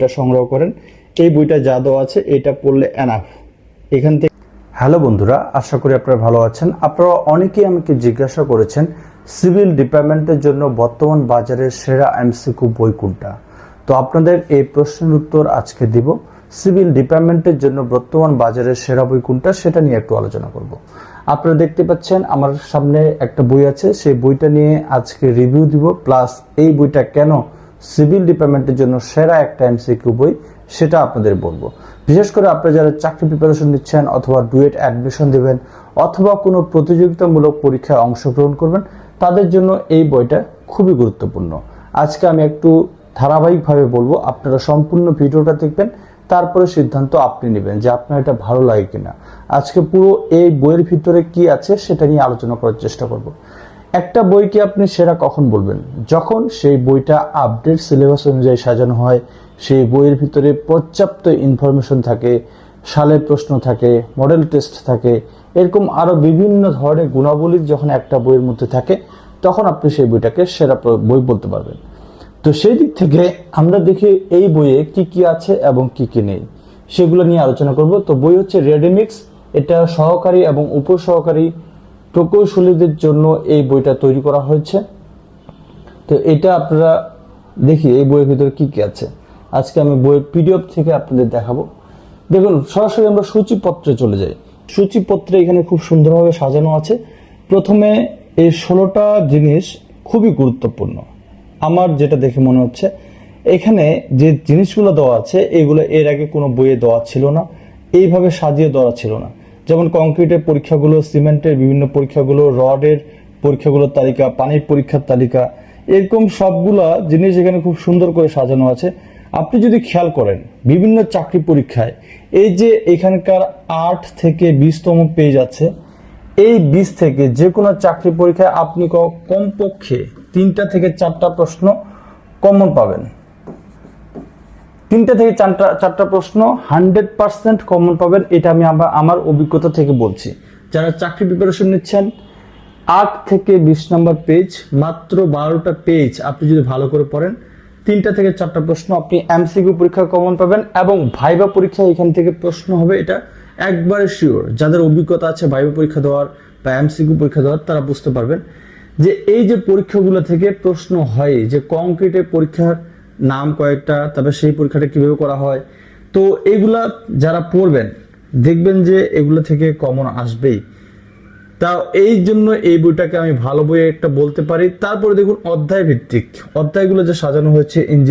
এটা সংগ্রহ করেন। এই বইটা যা দেওয়া আছে, এটা পড়লে এনাফ এখান থেকে হ্যালো বন্ধুরা, আশা করি আপনারা ভালো আছেন। আপনারা অনেকেই আমাকে জিজ্ঞাসা করেছেন, সিভিল ডিপার্টমেন্টের জন্য বর্তমান বাজারের সেরা এমসিকিউ বই কোনটা? তো আপনাদের এই প্রশ্নের উত্তর আজকে দিব। সিভিল ডিপার্টমেন্টের জন্য বর্তমান বাজারের সেরা বই কোনটা, সেটা নিয়ে একটু আলোচনা করব। আপনারা দেখতে পাচ্ছেন, আমার সামনে একটা বই আছে। সেই বইটা নিয়ে আজকে রিভিউ দিব। প্লাস এই বইটা কেন সিভিল ডিপার্টমেন্টের জন্য সেরা একটা এমসিকিউ বই, সেটা আপনাদের বলব। বিশেষ করে আপনারা যারা চাকরি প্রিপারেশন নিচ্ছেন অথবা ডুয়েট অ্যাডমিশন দেবেন অথবা কোনো প্রতিযোগিতামূলক পরীক্ষায় অংশগ্রহণ করবেন, তাদের জন্য এই বইটা খুবই গুরুত্বপূর্ণ। আজকে আমি একটু ধারাবাহিকভাবে বলব, আপনারা সম্পূর্ণ ভিডিওটা দেখবেন, তারপরে সিদ্ধান্ত আপনি নেবেন যে আপনার এটা ভালো লাগে কিনা। আজকে পুরো এই বইয়ের ভিতরে কি আছে সেটা নিয়ে আলোচনা করার চেষ্টা করব। একটা বইকে আপনি সেরা কখন বলবেন? যখন সেই বইটা আপডেট সিলেবাস অনুযায়ী সাজানো হয়, সেই বইয়ের ভিতরে পর্যাপ্ত ইনফরমেশন থাকে, সালের প্রশ্ন থাকে মডেল টেস্ট থাকে, এরকম আরও বিভিন্ন ধরনের গুণাবলী যখন একটা বইয়ের মধ্যে থাকে, তখন আপনি সেই বইটাকে সেরা বই বলতে পারবেন। তো সেই দিক থেকে আমরা দেখি এই বইয়ে কি কি আছে এবং কি কি নেই। সেগুলো নিয়ে আলোচনা করব। তো বই হচ্ছে রেডিমিক্স এটা সহকারী এবং উপসহকারী প্রকৌশলীদের জন্য এই বইটা তৈরি করা হয়েছে। তো এটা আপনারা দেখি, এই বইয়ের ভিতরে কি কি আছে। আজকে আমি বইয়ের পিডিএফ থেকে আপনাদের দেখাবো। দেখুন, সরাসরি আমরা সূচিপত্রে চলে যাই। সূচিপত্রে এখানে খুব সুন্দরভাবে সাজানো আছে। প্রথমে এই ষোলোটা জিনিস খুবই গুরুত্বপূর্ণ। আমার যেটা দেখে মনে হচ্ছে, এখানে যে জিনিসগুলো দেওয়া আছে, এগুলো এর আগে কোনো বইয়ে দেওয়া ছিল না। এইভাবে সাজিয়ে দেওয়া ছিল না। যেমন কংক্রিটের পরীক্ষাগুলো, সিমেন্টের বিভিন্ন পরীক্ষাগুলো, রডের পরীক্ষাগুলোর তালিকা, পানির পরীক্ষার তালিকা, এরকম সবগুলা জিনিস এখানে খুব সুন্দর করে সাজানো আছে। আপনি যদি খেয়াল করেন, বিভিন্ন চাকরি পরীক্ষায়, এই যে এখানকার আট থেকে বিশতম পেজ আছে, এই বিশ থেকে যে কোনো চাকরি পরীক্ষায় আপনি কমপক্ষে তিনটা থেকে চারটা প্রশ্ন কমন পাবেন। তিনটা থেকে চারটা চারটা প্রশ্ন হান্ড্রেড পার্সেন্ট কমন পাবেন, এটা আমি আমার আমার অভিজ্ঞতা থেকে বলছি। যারা চাকরি প্রিপারেশন নিচ্ছেন, আট থেকে বিশ নম্বর পেজ মাত্র বারোটা পেজ আপনি যদি ভালো করে পড়েন, তিনটা থেকে চারটা প্রশ্ন আপনি এমসিকিউ পরীক্ষা কমন পাবেন এবং ভাইবা পরীক্ষা এখান থেকে প্রশ্ন হবে এটা একবারে শিওর যাদের অভিজ্ঞতা আছে ভাইবা পরীক্ষা দেওয়ার বা এমসিকিউ পরীক্ষা দেওয়ার, তারা বুঝতে পারবেন যে এই যে পরীক্ষাগুলো থেকে প্রশ্ন হয়, যে কংক্রিটের পরীক্ষার নাম কয়েকটা, তারপর সেই পরীক্ষাটা কীভাবে করা হয়। তো এগুলা যারা পড়বেন, দেখবেন যে এগুলো থেকে কমন আসবেই। তা এই জন্য এই বইটাকে আমি ভালো বই একটা বলতে পারি। তারপরে দেখুন অধ্যায় ভিত্তিক অধ্যায়গুলো যে সাজানো হয়েছে